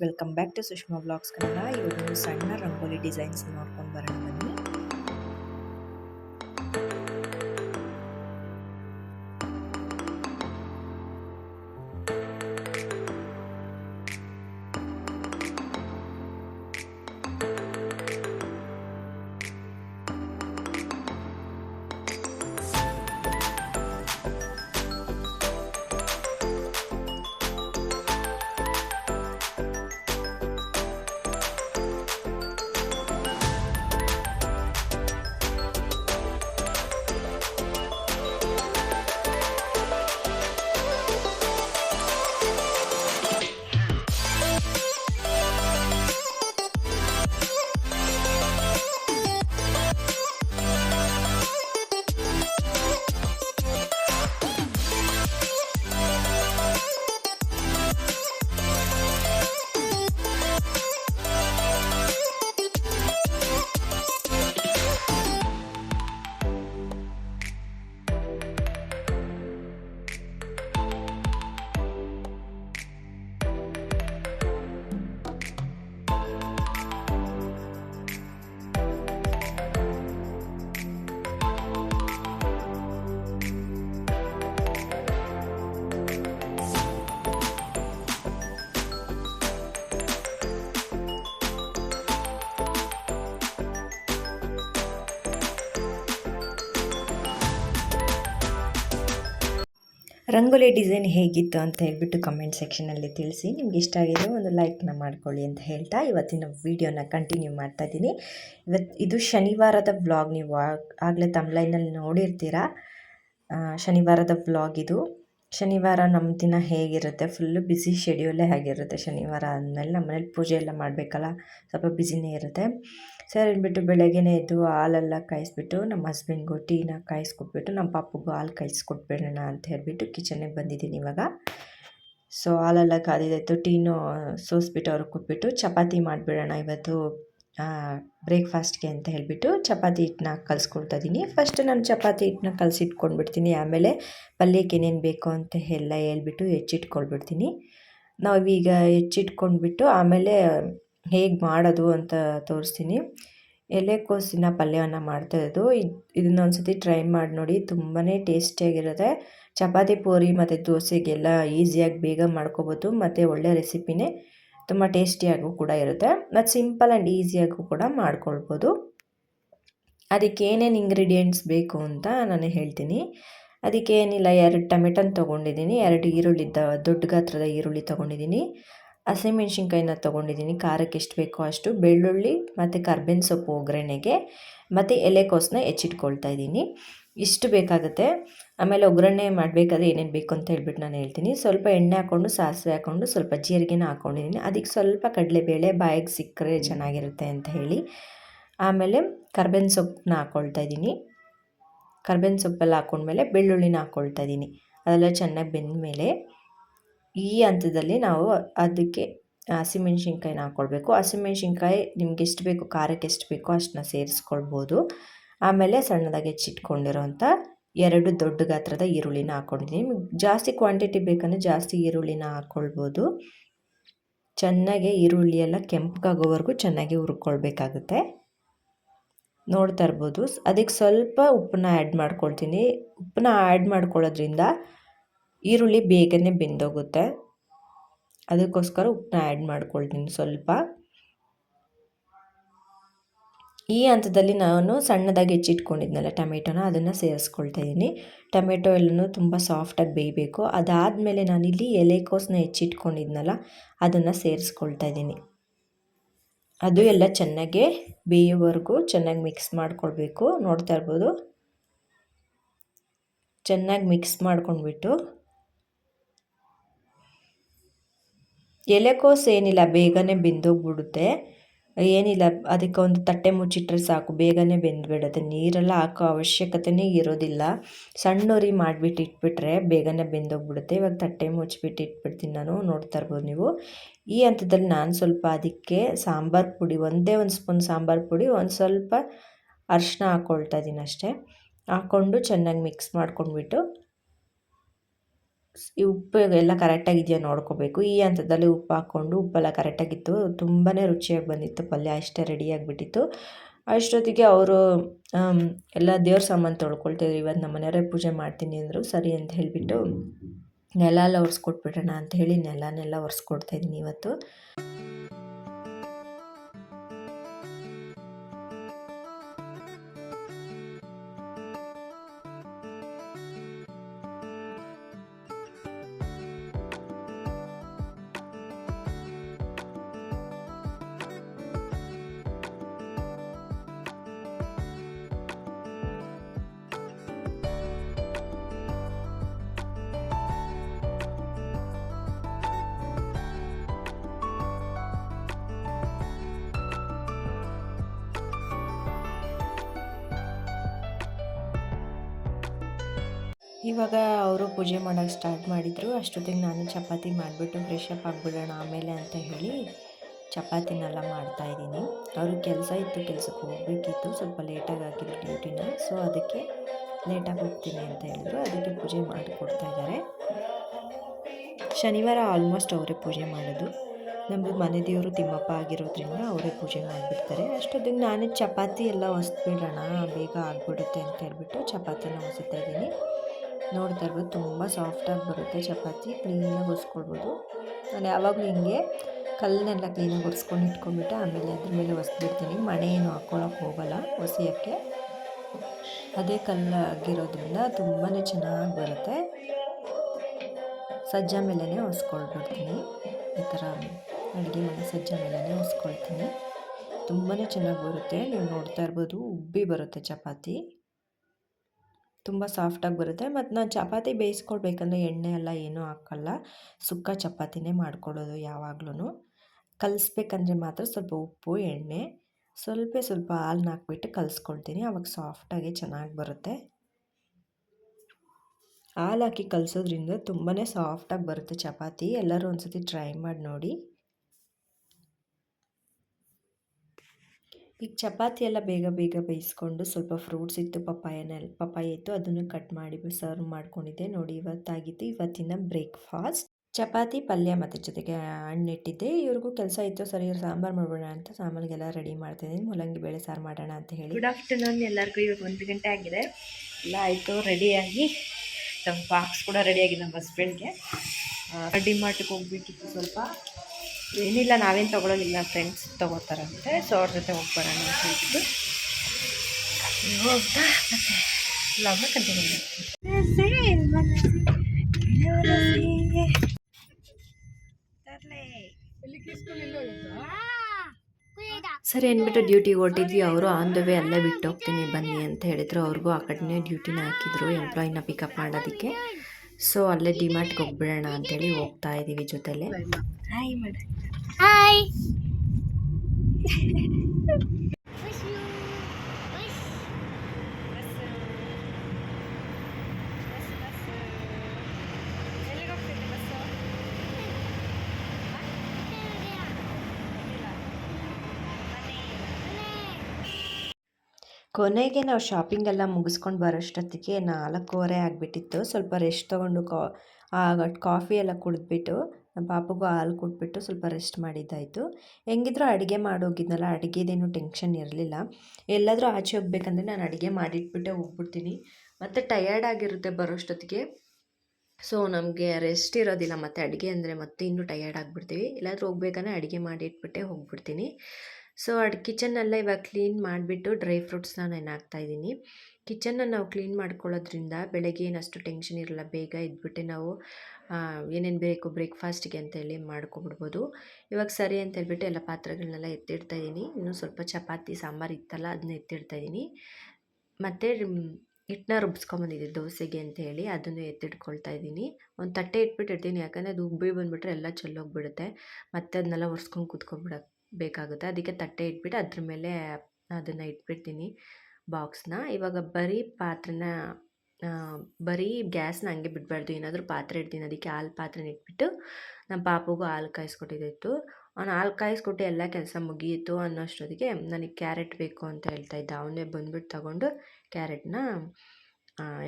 Welcome back to Sushma blogs Kannada ಇವತ್ತು ಸಣ್ಣ rangoli designs ನೋಡ್ಕೊಂಡು ಬರೋಣ. ರಂಗೋಲಿ ಡಿಸೈನ್ ಹೇಗಿತ್ತು ಅಂತ ಹೇಳ್ಬಿಟ್ಟು ಕಮೆಂಟ್ ಸೆಕ್ಷನಲ್ಲಿ ತಿಳಿಸಿ. ನಿಮ್ಗೆ ಇಷ್ಟ ಆಗಿದೆ ಒಂದು ಲೈಕ್ನ ಮಾಡ್ಕೊಳ್ಳಿ ಅಂತ ಹೇಳ್ತಾ ಇವತ್ತಿನ ವೀಡಿಯೋನ ಕಂಟಿನ್ಯೂ ಮಾಡ್ತಾ ಇದ್ದೀನಿ. ಇವತ್ತು ಇದು ಶನಿವಾರದ ವ್ಲಾಗ್ ನೀವು ಆಗಲೇ ತಮ್ಲೈನಲ್ಲಿ ನೋಡಿರ್ತೀರಾ? ಶನಿವಾರದ ವ್ಲಾಗ್ ಇದು. ಶನಿವಾರ ನಮ್ಮ ದಿನ ಹೇಗಿರುತ್ತೆ? ಫುಲ್ಲು ಬ್ಯುಸಿ ಶೆಡ್ಯೂಲೇ ಆಗಿರುತ್ತೆ ಶನಿವಾರ ಆದಮೇಲೆ ನಮ್ಮ ಮನೇಲಿ ಪೂಜೆ ಎಲ್ಲ ಮಾಡಬೇಕಲ್ಲ? ಸ್ವಲ್ಪ ಬ್ಯುಸಿನೇ ಇರುತ್ತೆ. ಸರ್ ಅಂದ್ಬಿಟ್ಟು ಬೆಳಗ್ಗೆನೇ ಎದ್ದು ಹಾಲೆಲ್ಲ ಕಾಯಿಸ್ಬಿಟ್ಟು ನಮ್ಮ ಹಸ್ಬೆಂಡ್ಗೂ ಟೀನ ಕಾಯಿಸ್ಕೊಟ್ಬಿಟ್ಟು ನಮ್ಮ ಪಾಪಗೂ ಹಾಲು ಕಾಯಿಸ್ಕೊಟ್ಬಿಡೋಣ ಅಂತ ಹೇಳ್ಬಿಟ್ಟು ಕಿಚನ್ನಿಗೆ ಬಂದಿದ್ದೀನಿ ಇವಾಗ. ಸೊ ಹಾಲೆಲ್ಲ ಕಾದಿದ್ದಾಯಿತು, ಟೀನು ಸೋಸ್ಬಿಟ್ಟು ಅವ್ರಿಗೆ ಕೊಟ್ಬಿಟ್ಟು ಚಪಾತಿ ಮಾಡಿಬಿಡೋಣ ಇವತ್ತು ಬ್ರೇಕ್ಫಾಸ್ಟ್ಗೆ ಅಂತ ಹೇಳಿಬಿಟ್ಟು ಚಪಾತಿ ಹಿಟ್ಟನ್ನ ಕಲಿಸ್ಕೊಳ್ತಾ ಇದ್ದೀನಿ ಫಸ್ಟ್ ನಾನು ಚಪಾತಿ ಹಿಟ್ಟನ್ನ ಕಲಸಿಟ್ಕೊಂಡ್ಬಿಡ್ತೀನಿ, ಆಮೇಲೆ ಪಲ್ಯಕ್ಕೆ ಏನೇನು ಬೇಕು ಅಂತ ಎಲ್ಲ ಹೇಳ್ಬಿಟ್ಟು ಹೆಚ್ಚಿಟ್ಕೊಳ್ಬಿಡ್ತೀನಿ. ನಾವೀಗ ಹೆಚ್ಚಿಟ್ಕೊಂಡ್ಬಿಟ್ಟು ಆಮೇಲೆ ಹೇಗೆ ಮಾಡೋದು ಅಂತ ತೋರಿಸ್ತೀನಿ. ಎಲೆಕೋಸಿನ ಪಲ್ಯವನ್ನು ಮಾಡ್ತಾಯಿದ್ದು ಇದು, ಇದನ್ನ ಒಂದ್ಸತಿ ಟ್ರೈ ಮಾಡಿ ನೋಡಿ ತುಂಬಾ ಟೇಸ್ಟಿಯಾಗಿರುತ್ತೆ ಚಪಾತಿ ಪೂರಿ ಮತ್ತು ದೋಸೆಗೆಲ್ಲ ಈಸಿಯಾಗಿ ಬೇಗ ಮಾಡ್ಕೋಬೋದು. ಮತ್ತು ಒಳ್ಳೆ ರೆಸಿಪಿನೇ ತುಂಬ ಟೇಸ್ಟಿಯಾಗೂ ಕೂಡ ಇರುತ್ತೆ. ಮತ್ತು ಸಿಂಪಲ್ ಆ್ಯಂಡ್ ಈಸಿಯಾಗೂ ಕೂಡ ಮಾಡ್ಕೊಳ್ಬೋದು. ಅದಕ್ಕೆ ಏನೇನು ಇಂಗ್ರೀಡಿಯೆಂಟ್ಸ್ ಬೇಕು ಅಂತ ನಾನು ಹೇಳ್ತೀನಿ. ಅದಕ್ಕೆ ಏನಿಲ್ಲ, ಎರಡು ಟೊಮೆಟೊನ ತೊಗೊಂಡಿದ್ದೀನಿ. ಎರಡು ಈರುಳ್ಳಿ ದೊಡ್ಡ ಗಾತ್ರದ ಈರುಳ್ಳಿ ತೊಗೊಂಡಿದ್ದೀನಿ. ಹಸಿಮೆಣ್ಸಿನ್ಕಾಯಿನ ತೊಗೊಂಡಿದ್ದೀನಿ. ಖಾರಕ್ಕೆ ಎಷ್ಟು ಬೇಕೋ ಅಷ್ಟು. ಬೆಳ್ಳುಳ್ಳಿ ಮತ್ತು ಕರ್ಬೇವಿನ ಸೊಪ್ಪು ಒಗ್ಗರಣೆಗೆ ಮತ್ತು ಎಲೆಕೋಸನ್ನ ಹೆಚ್ಚಿಟ್ಕೊಳ್ತಾ ಇದ್ದೀನಿ. ಇಷ್ಟು ಬೇಕಾಗುತ್ತೆ. ಆಮೇಲೆ ಒಗ್ಗರಣೆ ಮಾಡಬೇಕಾದ್ರೆ ಏನೇನು ಬೇಕು ಅಂತ ಹೇಳ್ಬಿಟ್ಟು ನಾನು ಹೇಳ್ತೀನಿ. ಸ್ವಲ್ಪ ಎಣ್ಣೆ ಹಾಕ್ಕೊಂಡು ಸಾಸಿವೆ ಹಾಕ್ಕೊಂಡು ಸ್ವಲ್ಪ ಜೀರಿಗೆನ ಹಾಕ್ಕೊಂಡಿದ್ದೀನಿ ಅದಕ್ಕೆ ಸ್ವಲ್ಪ ಕಡಲೆಬೇಳೆ, ಬಾಯಿಗೆ ಸಿಕ್ಕರೆ ಚೆನ್ನಾಗಿರುತ್ತೆ ಅಂತ ಹೇಳಿ. ಆಮೇಲೆ ಕರ್ಬೇವಿನ ಸೊಪ್ಪನ್ನ ಹಾಕ್ಕೊಳ್ತಾ ಇದ್ದೀನಿ. ಕರ್ಬೇವಿನ ಸೊಪ್ಪೆಲ್ಲ ಹಾಕ್ಕೊಂಡ್ಮೇಲೆ ಬೆಳ್ಳುಳ್ಳಿನ ಹಾಕ್ಕೊಳ್ತಾ ಇದ್ದೀನಿ. ಅದೆಲ್ಲ ಚೆನ್ನಾಗಿ ಬೆಂದ ಮೇಲೆ ಈ ಹಂತದಲ್ಲಿ ನಾವು ಅದಕ್ಕೆ ಹಸಿಮೆಣ್ಸಿನ್ಕಾಯಿನ ಹಾಕ್ಕೊಳ್ಬೇಕು ಹಸಿಮೆಣ್ಸಿನ್ಕಾಯಿ ನಿಮ್ಗೆ ಎಷ್ಟು ಬೇಕು, ಖಾರಕ್ಕೆ ಎಷ್ಟು ಬೇಕೋ ಅಷ್ಟನ್ನ ಸೇರಿಸ್ಕೊಳ್ಬೋದು. ಆಮೇಲೆ ಸಣ್ಣದಾಗಿ ಹೆಚ್ಚಿಟ್ಕೊಂಡಿರೋಂಥ ಎರಡು ದೊಡ್ಡ ಗಾತ್ರದ ಈರುಳ್ಳಿನ ಹಾಕ್ಕೊಂಡಿದ್ದೀನಿ ಜಾಸ್ತಿ ಕ್ವಾಂಟಿಟಿ ಬೇಕಂದರೆ ಜಾಸ್ತಿ ಈರುಳ್ಳಿನ ಹಾಕ್ಕೊಳ್ಬೋದು ಚೆನ್ನಾಗಿ ಈರುಳ್ಳಿ ಎಲ್ಲ ಕೆಂಪಗಾಗೋವರೆಗೂ ಚೆನ್ನಾಗಿ ಹುರ್ಕೊಳ್ಬೇಕಾಗುತ್ತೆ. ನೋಡ್ತಾ ಇರ್ಬೋದು. ಅದಕ್ಕೆ ಸ್ವಲ್ಪ ಉಪ್ಪನ್ನ ಆ್ಯಡ್ ಮಾಡ್ಕೊಳ್ತೀನಿ. ಉಪ್ಪನ್ನ ಆ್ಯಡ್ ಮಾಡ್ಕೊಳ್ಳೋದ್ರಿಂದ ಈರುಳ್ಳಿ ಬೇಗನೆ ಬೆಂದೋಗುತ್ತೆ. ಅದಕ್ಕೋಸ್ಕರ ಉಪ್ಪನ್ನ ಆ್ಯಡ್ ಮಾಡ್ಕೊಳ್ತೀನಿ ಸ್ವಲ್ಪ. ಈ ಹಂತದಲ್ಲಿ ನಾನು ಸಣ್ಣದಾಗಿ ಹೆಚ್ಚಿಟ್ಕೊಂಡಿದ್ನಲ್ಲ ಟೊಮೆಟೊನ, ಅದನ್ನು ಸೇರಿಸ್ಕೊಳ್ತಾ ಇದ್ದೀನಿ ಟೊಮೆಟೊ ಎಲ್ಲನೂ ತುಂಬ ಸಾಫ್ಟಾಗಿ ಬೇಯಬೇಕು. ಅದಾದಮೇಲೆ ನಾನಿಲ್ಲಿ ಎಲೆಕೋಸನ್ನ ಹೆಚ್ಚಿಟ್ಕೊಂಡಿದ್ನಲ್ಲ, ಅದನ್ನು ಸೇರಿಸ್ಕೊಳ್ತಾ ಇದ್ದೀನಿ ಅದು ಎಲ್ಲ ಚೆನ್ನಾಗೆ ಬೇಯೋವರೆಗೂ ಚೆನ್ನಾಗಿ ಮಿಕ್ಸ್ ಮಾಡ್ಕೊಳ್ಬೇಕು. ನೋಡ್ತಾ ಇರ್ಬೋದು. ಚೆನ್ನಾಗಿ ಮಿಕ್ಸ್ ಮಾಡ್ಕೊಂಡ್ಬಿಟ್ಟು ಎಲೆಕೋಸು ಏನಿಲ್ಲ, ಬೇಗನೆ ಬೆಂದೋಗ್ಬಿಡುತ್ತೆ. ಏನಿಲ್ಲ, ಅದಕ್ಕೆ ಒಂದು ತಟ್ಟೆ ಮುಚ್ಚಿಟ್ರೆ ಸಾಕು, ಬೇಗನೆ ಬೆಂದುಬಿಡುತ್ತೆ. ನೀರೆಲ್ಲ ಹಾಕೋ ಅವಶ್ಯಕತೆನೇ ಇರೋದಿಲ್ಲ. ಸಣ್ಣ ಉರಿ ಮಾಡಿಬಿಟ್ಟು ಇಟ್ಬಿಟ್ರೆ ಬೇಗನೆ ಬೆಂದೋಗ್ಬಿಡುತ್ತೆ. ಇವಾಗ ತಟ್ಟೆ ಮುಚ್ಚಿಬಿಟ್ಟು ಇಟ್ಬಿಡ್ತೀನಿ ನಾನು, ನೋಡ್ತಾ ಇರ್ಬೋದು ನೀವು. ಈ ಹಂತದಲ್ಲಿ ನಾನು ಸ್ವಲ್ಪ ಅದಕ್ಕೆ ಸಾಂಬಾರು ಪುಡಿ, ಒಂದೇ ಒಂದು ಸ್ಪೂನ್ ಸಾಂಬಾರು ಪುಡಿ, ಒಂದು ಸ್ವಲ್ಪ ಅರಿಶಿನ ಹಾಕ್ಕೊಳ್ತಾ ಇದ್ದೀನಿ ಅಷ್ಟೇ. ಹಾಕ್ಕೊಂಡು ಚೆನ್ನಾಗಿ ಮಿಕ್ಸ್ ಮಾಡ್ಕೊಂಡ್ಬಿಟ್ಟು ಉಪ್ಪು ಎಲ್ಲ ಕರೆಕ್ಟಾಗಿದೆಯಾ ನೋಡ್ಕೋಬೇಕು. ಈ ಹಂತದಲ್ಲಿ ಉಪ್ಪು ಹಾಕ್ಕೊಂಡು ಉಪ್ಪೆಲ್ಲ ಕರೆಕ್ಟಾಗಿತ್ತು ತುಂಬಾ ರುಚಿಯಾಗಿ ಬಂದಿತ್ತು. ಪಲ್ಯ ಅಷ್ಟೇ ರೆಡಿಯಾಗಿಬಿಟ್ಟಿತ್ತು ಅಷ್ಟೊತ್ತಿಗೆ ಅವರು ಎಲ್ಲ ದೇವ್ರ ಸಾಮಾನು ತೊಳ್ಕೊಳ್ತಿದ್ರು. ಇವತ್ತು ನಮ್ಮ ಮನೆಯವರೇ ಪೂಜೆ ಮಾಡ್ತೀನಿ ಅಂದರು. ಸರಿ ಅಂತ ಹೇಳಿಬಿಟ್ಟು ನೆಲ ಎಲ್ಲ ಒರೆಸ್ಕೊಟ್ಬಿಡೋಣ ಅಂತ ಹೇಳಿ ನೆಲನೆಲ್ಲ ಒರೆಸ್ಕೊಡ್ತಾ ಇದ್ದೀನಿ ಇವತ್ತು. ಇವಾಗ ಅವರು ಪೂಜೆ ಮಾಡೋಕ್ಕೆ ಸ್ಟಾರ್ಟ್ ಮಾಡಿದರು. ಅಷ್ಟೊತ್ತಿಗೆ ನಾನು ಚಪಾತಿ ಮಾಡಿಬಿಟ್ಟು ಫ್ರೆಶ್ ಅಪ್ ಆಗಿಬಿಡೋಣ ಆಮೇಲೆ ಅಂತ ಹೇಳಿ ಚಪಾತಿನೆಲ್ಲ ಮಾಡ್ತಾಯಿದ್ದೀನಿ ಅವ್ರಿಗೆ ಕೆಲಸ ಇತ್ತು, ಕೆಲಸಕ್ಕೆ ಹೋಗಬೇಕಿತ್ತು. ಸ್ವಲ್ಪ ಲೇಟಾಗಿ ಆಗಿದ್ರು ಡ್ಯೂಟಿನ ಸೊ ಅದಕ್ಕೆ ಲೇಟಾಗಿ ಹೋಗ್ತೀನಿ ಅಂತ ಹೇಳಿದ್ರು. ಅದಕ್ಕೆ ಪೂಜೆ ಮಾಡಿಕೊಡ್ತಾ ಇದ್ದಾರೆ. ಶನಿವಾರ ಆಲ್ಮೋಸ್ಟ್ ಅವರೇ ಪೂಜೆ ಮಾಡೋದು. ನಮ್ಮದು ಮನೆ ದೇವರು ತಿಮ್ಮಪ್ಪ ಆಗಿರೋದ್ರಿಂದ ಅವರೇ ಪೂಜೆ ಮಾಡಿಬಿಡ್ತಾರೆ. ಅಷ್ಟೊತ್ತಿಗೆ ನಾನೇ ಚಪಾತಿ ಎಲ್ಲ ಹೊಸ್ಬಿಡೋಣ ಬೇಗ ಆಗಿಬಿಡುತ್ತೆ ಅಂತ ಹೇಳ್ಬಿಟ್ಟು ಚಪಾತಿನ ಹೊಸುತ್ತಾ ಇದ್ದೀನಿ. ನೋಡ್ತಾ ಇರ್ಬೋದು, ತುಂಬ ಸಾಫ್ಟಾಗಿ ಬರುತ್ತೆ. ಚಪಾತಿ ಕ್ಲೀನಾಗಿ ಒರೆಸ್ಕೊಳ್ಬೋದು. ನಾನು ಯಾವಾಗಲೂ ಹಿಂಗೆ ಕಲ್ಲನ್ನೆಲ್ಲ ಕ್ಲೀನಾಗಿ ಒರೆಸ್ಕೊಂಡು ಇಟ್ಕೊಂಡ್ಬಿಟ್ಟು ಆಮೇಲೆ ಅದ್ರ ಮೇಲೆ ಹೊಸ್ಬಿಡ್ತೀನಿ ಮಣೆ ಏನು ಹಾಕ್ಕೊಳಕ್ಕೆ ಹೋಗಲ್ಲ ಒಸಿಯೋಕ್ಕೆ ಅದೇ ಕಲ್ಲಾಗಿರೋದ್ರಿಂದ ತುಂಬಾ ಚೆನ್ನಾಗಿ ಬರುತ್ತೆ. ಸಜ್ಜ ಮೇಲೇ ಒಸ್ಕೊಳ್ಬಿಡ್ತೀನಿ ಈ ಥರ ಅಡುಗೆ ಮನೆ ಸಜ್ಜ ಮೇಲೇ ಒಸ್ಕೊಳ್ತೀನಿ ತುಂಬಾ ಚೆನ್ನಾಗಿ ಬರುತ್ತೆ. ನೀವು ನೋಡ್ತಾ ಇರ್ಬೋದು, ಉಬ್ಬಿ ಬರುತ್ತೆ ಚಪಾತಿ. ತುಂಬ ಸಾಫ್ಟಾಗಿ ಬರುತ್ತೆ. ಮತ್ತು ನಾನು ಚಪಾತಿ ಬೇಯಿಸ್ಕೊಳ್ಬೇಕಂದ್ರೆ ಎಣ್ಣೆ ಎಲ್ಲ ಏನೂ ಹಾಕಲ್ಲ. ಸುಕ್ಕ ಚಪಾತಿನೇ ಮಾಡ್ಕೊಳ್ಳೋದು ಯಾವಾಗ್ಲೂ ಕಲಿಸ್ಬೇಕಂದ್ರೆ ಮಾತ್ರ ಸ್ವಲ್ಪ ಉಪ್ಪು, ಎಣ್ಣೆ, ಸ್ವಲ್ಪ ಸ್ವಲ್ಪ ಹಾಲನ್ನ ಹಾಕ್ಬಿಟ್ಟು ಕಲಿಸ್ಕೊಳ್ತೀನಿ. ಅವಾಗ ಸಾಫ್ಟಾಗಿ ಚೆನ್ನಾಗಿ ಬರುತ್ತೆ. ಹಾಲು ಹಾಕಿ ಕಲಿಸೋದ್ರಿಂದ ತುಂಬಾ ಸಾಫ್ಟಾಗಿ ಬರುತ್ತೆ ಚಪಾತಿ. ಎಲ್ಲರೂ ಒಂದ್ಸತಿ ಟ್ರೈ ಮಾಡಿ ನೋಡಿ. ಈಗ ಚಪಾತಿ ಎಲ್ಲ ಬೇಗ ಬೇಗ ಬೇಯಿಸ್ಕೊಂಡು ಸ್ವಲ್ಪ ಫ್ರೂಟ್ಸ್ ಇತ್ತು ಪಪ್ಪಾಯನೆಲ್ಲ ಪಪ್ಪಾಯ ಇತ್ತು, ಅದನ್ನು ಕಟ್ ಮಾಡಿ ಸರ್ವ್ ಮಾಡ್ಕೊಂಡಿದ್ದೆ. ನೋಡಿ, ಇವತ್ತಾಗಿತ್ತು, ಇವತ್ತಿನ ಬ್ರೇಕ್ಫಾಸ್ಟ್ ಚಪಾತಿ, ಪಲ್ಯ ಮತ್ತು ಜೊತೆಗೆ ಹಣ್ಣಿಟ್ಟಿದ್ದೆ. ಇವ್ರಿಗೂ ಕೆಲಸ ಇತ್ತು, ಸರಿ ಸಾಂಬಾರು ಮಾಡೋಣ ಅಂತ ಸಾಮಾನಿಗೆಲ್ಲ ರೆಡಿ ಮಾಡ್ತಿದ್ದೀನಿ. ಮೂಲಂಗಿ ಬೇಳೆ ಸಾರು ಮಾಡೋಣ ಅಂತ ಹೇಳಿ. ಗುಡ್ ಆಫ್ಟರ್ನೂನ್ ಎಲ್ಲರಿಗೂ. ಇವಾಗ ಒಂದು ಗಂಟೆ ಆಗಿದೆ. ಎಲ್ಲ ಆಯಿತು ರೆಡಿಯಾಗಿ ನಮ್ಮ ಬಾಕ್ಸ್ ಕೂಡ ರೆಡಿಯಾಗಿದೆ ನಮ್ಮ ಹಸ್ಬೆಂಡ್ಗೆ ರೆಡಿ ಮಾಡಿಕ್ಕೆ ಹೋಗ್ಬೇಕಿತ್ತು ಸ್ವಲ್ಪ. ಏನಿಲ್ಲ, ನಾವೇನು ತೊಗೊಳೋದಿಲ್ಲ ಫ್ರೆಂಡ್ಸ್ ತೊಗೋತಾರಂತೆ. ಸೊ ಅವ್ರ ಜೊತೆ ಹೋಗ್ಬರೋಣ ಅಂತ ಹೇಳ್ಬಿಟ್ಟು. ಹೋಗ್ತಾ ಮತ್ತೆ ಕಂಟಿನ್ಯೂ ಸರಿ ಅಂದ್ಬಿಟ್ಟು ಡ್ಯೂಟಿಗೆ ಹೊರಟಿದ್ವಿ. ಅವರು ಆನ್ ದ ವೇ ಅಲ್ಲೇ ಬಿಟ್ಟು ಹೋಗ್ತೀನಿ ಬನ್ನಿ ಅಂತ ಹೇಳಿದ್ರು. ಅವ್ರಿಗೂ ಆ ಕಡೆನೇ ಡ್ಯೂಟಿನ ಹಾಕಿದ್ರು. ಎಂಪ್ಲಾಯಿನ ಪಿಕಪ್ ಮಾಡೋದಕ್ಕೆ. ಸೊ ಅಲ್ಲೇ ಡಿಮಾರ್ಟ್ಗೆ ಹೋಗ್ಬಿಡೋಣ ಅಂತೇಳಿ ಹೋಗ್ತಾ ಇದ್ದೀವಿ ಜೊತೆಲೆ. ಹಾಯ್ ಮೇಡ ಹಾಯ್ ಕೊನೆಗೆ ನಾವು ಶಾಪಿಂಗ್ ಎಲ್ಲ ಮುಗಿಸ್ಕೊಂಡು ಬರೋಷ್ಟೊತ್ತಿಗೆ ನಾಲ್ಕೂವರೆ ಆಗಿಬಿಟ್ಟಿತ್ತು. ಸ್ವಲ್ಪ ರೆಸ್ಟ್ ತೊಗೊಂಡು ಕಾ ಕಾಫಿ ಎಲ್ಲ ಕುಡಿದ್ಬಿಟ್ಟು, ನಮ್ಮ ಪಾಪಗೂ ಹಾಲು ಕೊಟ್ಬಿಟ್ಟು ಸ್ವಲ್ಪ ರೆಸ್ಟ್ ಮಾಡಿದ್ದಾಯಿತು. ಹೆಂಗಿದ್ರು ಅಡುಗೆ ಮಾಡೋಗಿದ್ನಲ್ಲ, ಅಡುಗೆದೇನು ಟೆನ್ಷನ್ ಇರಲಿಲ್ಲ. ಎಲ್ಲಾದರೂ ಆಚೆ ಹೋಗ್ಬೇಕಂದ್ರೆ ನಾನು ಅಡುಗೆ ಮಾಡಿಟ್ಬಿಟ್ಟೆ ಹೋಗ್ಬಿಡ್ತೀನಿ. ಮತ್ತು ಟಯರ್ಡ್ ಆಗಿರುತ್ತೆ ಬರೋಷ್ಟೊತ್ತಿಗೆ. ಸೊ ನಮಗೆ ರೆಸ್ಟ್ ಇರೋದಿಲ್ಲ ಮತ್ತು ಅಡುಗೆ ಅಂದರೆ ಮತ್ತೆ ಇನ್ನೂ ಟಯರ್ಡ್ ಆಗಿಬಿಡ್ತೀವಿ. ಎಲ್ಲಾದರೂ ಹೋಗ್ಬೇಕಂದ್ರೆ ಅಡುಗೆ ಮಾಡಿಟ್ಬಿಟ್ಟೆ ಹೋಗ್ಬಿಡ್ತೀನಿ. ಸೊ ಅಡ್ ಕಿಚನ್ನೆಲ್ಲ ಇವಾಗ ಕ್ಲೀನ್ ಮಾಡಿಬಿಟ್ಟು ಡ್ರೈ ಫ್ರೂಟ್ಸ್ನ ನಾನು ಹಾಕ್ತಾಯಿದ್ದೀನಿ ಕಿಚನ್ನ ನಾವು ಕ್ಲೀನ್ ಮಾಡ್ಕೊಳ್ಳೋದ್ರಿಂದ ಬೆಳಗ್ಗೆ ಏನಷ್ಟು ಟೆನ್ಷನ್ ಇರಲ್ಲ, ಬೇಗ ಇದ್ಬಿಟ್ಟೆ ನಾವು ಏನೇನು ಬೇಕು ಬ್ರೇಕ್ಫಾಸ್ಟಿಗೆ ಅಂತೇಳಿ ಮಾಡ್ಕೊಬಿಡ್ಬೋದು. ಇವಾಗ ಸರಿ ಅಂತ ಹೇಳ್ಬಿಟ್ಟು ಎಲ್ಲ ಪಾತ್ರೆಗಳನ್ನೆಲ್ಲ ಎತ್ತಿಡ್ತಾ ಇದ್ದೀನಿ. ಇನ್ನೂ ಸ್ವಲ್ಪ ಚಪಾತಿ, ಸಾಂಬಾರು ಇತ್ತಲ್ಲ ಅದನ್ನ ಎತ್ತಿಡ್ತಾ ಇದ್ದೀನಿ. ಮತ್ತು ಹಿಟ್ಟನ್ನ ರುಬ್ಸ್ಕೊಂಬಂದಿದ್ದೆ ದೋಸೆಗೆ ಅಂತ ಹೇಳಿ, ಅದನ್ನು ಎತ್ತಿಟ್ಕೊಳ್ತಾ ಇದ್ದೀನಿ. ಒಂದು ತಟ್ಟೆ ಇಟ್ಬಿಟ್ಟು ಇಡ್ತೀನಿ ಯಾಕಂದರೆ ಅದು ಉಬ್ಬಿ ಬಂದುಬಿಟ್ರೆ ಎಲ್ಲ ಚೆಲ್ಲೋಗ್ಬಿಡುತ್ತೆ. ಮತ್ತೆ ಅದನ್ನೆಲ್ಲ ಒರೆಸ್ಕೊಂಡು ಕೂತ್ಕೊಂಡ್ಬಿಡ ಬೇಕಾಗುತ್ತೆ. ಅದಕ್ಕೆ ತಟ್ಟೆ ಇಟ್ಬಿಟ್ಟು ಅದ್ರ ಮೇಲೆ ಅದನ್ನು ಇಟ್ಬಿಡ್ತೀನಿ ಬಾಕ್ಸ್ನ. ಇವಾಗ ಬರೀ ಪಾತ್ರೆನ ಬರೀ ಗ್ಯಾಸ್ನ ಹಂಗೆ ಬಿಡಬಾರ್ದು. ಏನಾದರೂ ಪಾತ್ರೆ ಇಡ್ತೀನಿ. ಅದಕ್ಕೆ ಹಾಲು ಪಾತ್ರೆನ ಇಟ್ಬಿಟ್ಟು ನಮ್ಮ ಪಾಪುಗೂ ಹಾಲು ಕಾಯಿಸ್ಕೊಟ್ಟಿದ್ದಿತ್ತು ಅವ್ನು ಹಾಲು ಕಾಯಿಸ್ಕೊಟ್ಟು ಎಲ್ಲ ಕೆಲಸ ಮುಗಿಯಿತು ಅನ್ನೋಷ್ಟೊತ್ತಿಗೆ ನನಗೆ ಕ್ಯಾರೆಟ್ ಬೇಕು ಅಂತ ಹೇಳ್ತಾ ಇದ್ದ. ಅವನೇ ಬಂದ್ಬಿಟ್ಟು ತಗೊಂಡು ಕ್ಯಾರೆಟ್ನ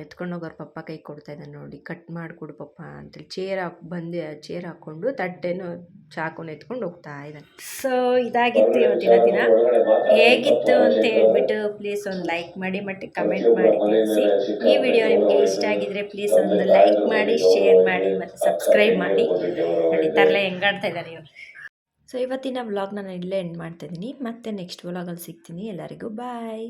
ಎತ್ಕೊಂಡು ಹೋಗೋರು ಪಪ್ಪ ಕೈ ಕೊಡ್ತಾ ಇದ್ದಾನೆ ನೋಡಿ, ಕಟ್ ಮಾಡಿಕೊಡು ಪಪ್ಪ ಅಂತೇಳಿ ಚೇರ್ ಹಾಕಿ, ಬಂದು ಚೇರ್ ಹಾಕ್ಕೊಂಡು ತಟ್ಟೆನೂ ಚಾಕುನ ಎತ್ಕೊಂಡು ಹೋಗ್ತಾ ಇದ್ದಾನೆ. ಸೊ ಇದಾಗಿತ್ತು ಇವತ್ತಿನ ದಿನ. ಹೇಗಿತ್ತು ಅಂತ ಹೇಳ್ಬಿಟ್ಟು ಪ್ಲೀಸ್ ಒಂದು ಲೈಕ್ ಮಾಡಿ, ಮತ್ತು ಕಮೆಂಟ್ ಮಾಡಿ ತಿಳಿಸಿ ಈ ವಿಡಿಯೋ ನಿಮಗೆ ಇಷ್ಟ ಆಗಿದ್ರೆ ಪ್ಲೀಸ್ ಒಂದು ಲೈಕ್ ಮಾಡಿ ಶೇರ್ ಮಾಡಿ, ಮತ್ತು ಸಬ್ಸ್ಕ್ರೈಬ್ ಮಾಡಿ. ನೋಡಿ ತರಲೆ ಹೆಂಗಾಡ್ತಾ ಇದ್ದಾನೆ ಇವರು ಸೊ ಇವತ್ತಿನ ವ್ಲಾಗ್ನ ನಾನು ಇಲ್ಲೇ ಎಂಡ್ ಮಾಡ್ತಾಯಿದ್ದೀನಿ ಮತ್ತೆ ನೆಕ್ಸ್ಟ್ ವ್ಲಾಗಲ್ಲಿ ಸಿಗ್ತೀನಿ. ಎಲ್ಲರಿಗೂ ಬಾಯ್